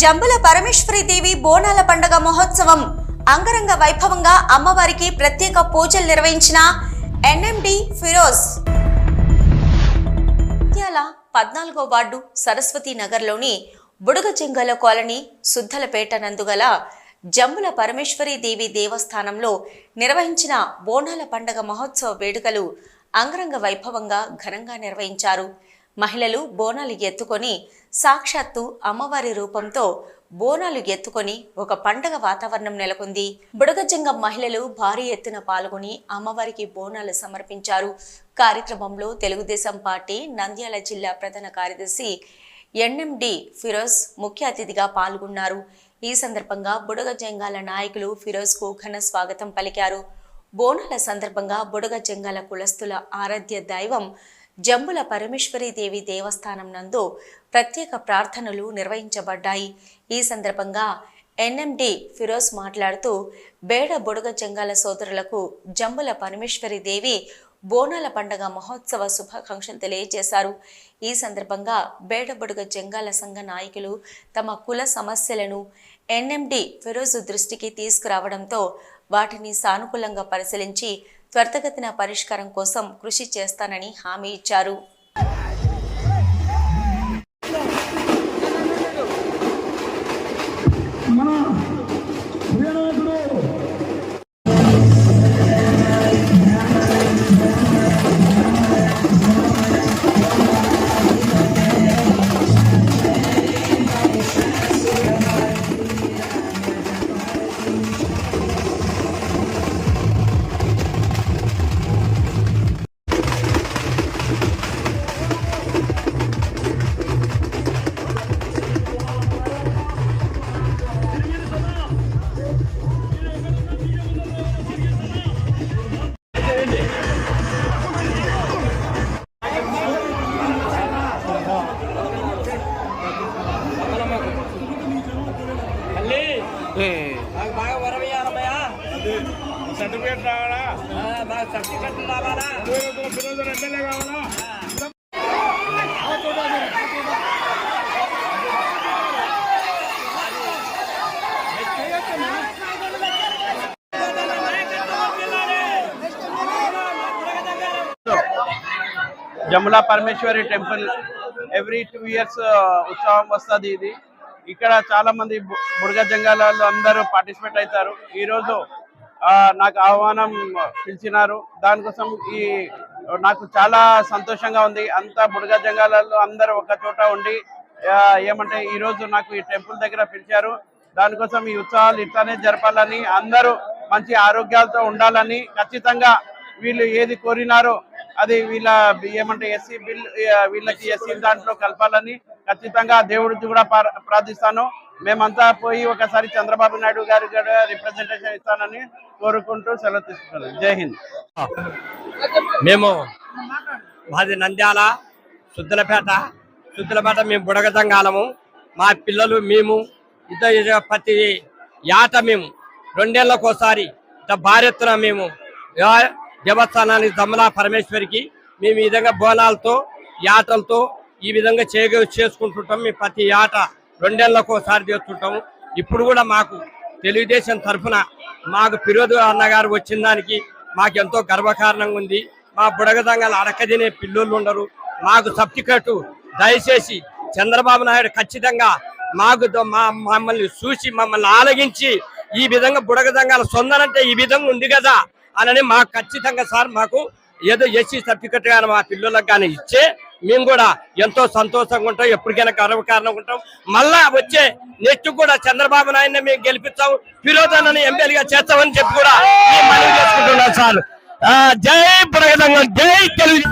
జంబుల పరమేశ్వరి దేవి బోనాల పండగ మహోత్సవం. అంగరంగ వైభవంగా అమ్మవారికి ప్రత్యేక పూజలు నిర్వహించిన ఎన్ఎండి ఫిరోజ్. ముత్యాల పద్నాలుగో వార్డు సరస్వతి నగర్లోని బుడగజంగల కాలనీ సుద్దలపేట నందుగల జంబుల పరమేశ్వరి దేవి దేవస్థానంలో నిర్వహించిన బోనాల పండగ మహోత్సవ వేడుకలు అంగరంగ వైభవంగా ఘనంగా నిర్వహించారు. మహిళలు బోనాలు ఎత్తుకొని సాక్షాత్తు అమ్మవారి రూపంతో బోనాలు ఎత్తుకొని ఒక పండగ వాతావరణం నెలకొంది. బుడగజంగం మహిళలు భారీ ఎత్తున పాల్గొని అమ్మవారికి బోనాలు సమర్పించారు. కార్యక్రమంలో తెలుగుదేశం పార్టీ నంద్యాల జిల్లా ప్రధాన కార్యదర్శి ఎన్ఎండి ఫిరోజ్ ముఖ్య అతిథిగా పాల్గొన్నారు. ఈ సందర్భంగా బుడగజంగాల నాయకులు ఫిరోజ్కు ఘన స్వాగతం పలికారు. బోనాల సందర్భంగా బుడగ జంగాల కులస్తుల ఆరాధ్య దైవం జంబుల పరమేశ్వరి దేవి దేవస్థానం నందు ప్రత్యేక ప్రార్థనలు నిర్వహించబడ్డాయి. ఈ సందర్భంగా ఎన్ఎండి ఫిరోజ్ మాట్లాడుతూ బేడ బుడగ జంగాల సోదరులకు జంబుల పరమేశ్వరి దేవి బోనాల పండగ మహోత్సవ శుభాకాంక్షలు తెలియజేశారు. ఈ సందర్భంగా బేడబుడుగ జంగాల సంఘ నాయకులు తమ కుల సమస్యలను ఎన్ఎండి ఫిరోజు దృష్టికి తీసుకురావడంతో వాటిని సానుకూలంగా పరిశీలించి త్వరితగతిన పరిష్కారం కోసం కృషి చేస్తానని హామీ ఇచ్చారు. నాకు బాగా వరవేయాలమ్మయ్యా సర్టిఫికేట్ రావాలా బాగా సర్టిఫికెట్ రావాలా ఫిరోజు ఎమ్మెల్యే కావాలా జములా Parameshwari temple every two years ఉత్సవం వస్తుంది ఇది ఇక్కడ చాలా మంది బు- బుడగ జంగాలలో అందరూ పార్టిసిపేట్ అవుతారు. ఈరోజు నాకు ఆహ్వానం పిలిచినారు. దానికోసం ఈ నాకు చాలా సంతోషంగా ఉంది. అంతా బుడగ జంగాలలో అందరూ ఒక చోట ఉండి ఏమంటే ఈరోజు నాకు ఈ టెంపుల్ దగ్గర పిలిచారు. దానికోసం ఈ ఉత్సవాలు ఇట్లానే జరపాలని అందరూ మంచి ఆరోగ్యాలతో ఉండాలని ఖచ్చితంగా వీళ్ళు ఏది కోరినారో అది వీళ్ళ ఏమంటే ఎస్సీ బిల్ వీళ్ళకి ఎస్సీ దాంట్లో కలపాలని ఖచ్చితంగా దేవుడికి కూడా ప్రార్థిస్తాను. మేమంతా పోయి ఒకసారి చంద్రబాబు నాయుడు గారి కూడా రిప్రజెంటేషన్ ఇస్తానని కోరుకుంటూ సెలవు తీసుకుంటాను జై హింద్. మేము మాది నంద్యాల శుద్ధలపేట శుద్ధలపేట మేము బుడగతంగాలము మా పిల్లలు మేము ఇద్దరు ప్రతి యాట మేము రెండేళ్ళకు ఒకసారి ఇంత భారెత్తున మేము దేవస్థానానికి దమ్మలా పరమేశ్వరికి మేము ఈ విధంగా బోనాలతో యాటలతో ఈ విధంగా చేయ చేసుకుంటుంటాం. మేము ప్రతి ఆట రెండేళ్ళకు ఒకసారి చేస్తుంటాము. ఇప్పుడు కూడా మాకు తెలుగుదేశం తరఫున మాకు ఫిరోజు అన్నగారు వచ్చిన దానికి మాకు ఎంతో గర్వకారణంగా ఉంది. మా బుడగదంగలు అడకదినే పిల్లోళ్ళు ఉండరు. మాకు సర్టిఫికెట్ దయచేసి చంద్రబాబు నాయుడు ఖచ్చితంగా మాకు మా మమ్మల్ని చూసి మమ్మల్ని ఆలగించి ఈ విధంగా బుడగదంగాల సొందనంటే ఈ విధంగా ఉంది కదా. అనని మాకు ఖచ్చితంగా సార్ మాకు ఏదో ఎస్సీ సర్టిఫికెట్ కానీ మా పిల్లలకు కానీ ఇచ్చే మేము కూడా ఎంతో సంతోషంగా ఉంటాం ఎప్పటికైనా గర్వకారణంగా ఉంటాం. మళ్ళా వచ్చే నెక్స్ట్ కూడా చంద్రబాబు నాయుడిని మేము గెలిపిస్తాం ఫిరోజాన్ని ఎమ్మెల్యేగా చేస్తామని చెప్పి కూడా మనవి చేసుకుంటున్నాం సార్. ఆ, జై ప్రగతంగా జై తెలుగు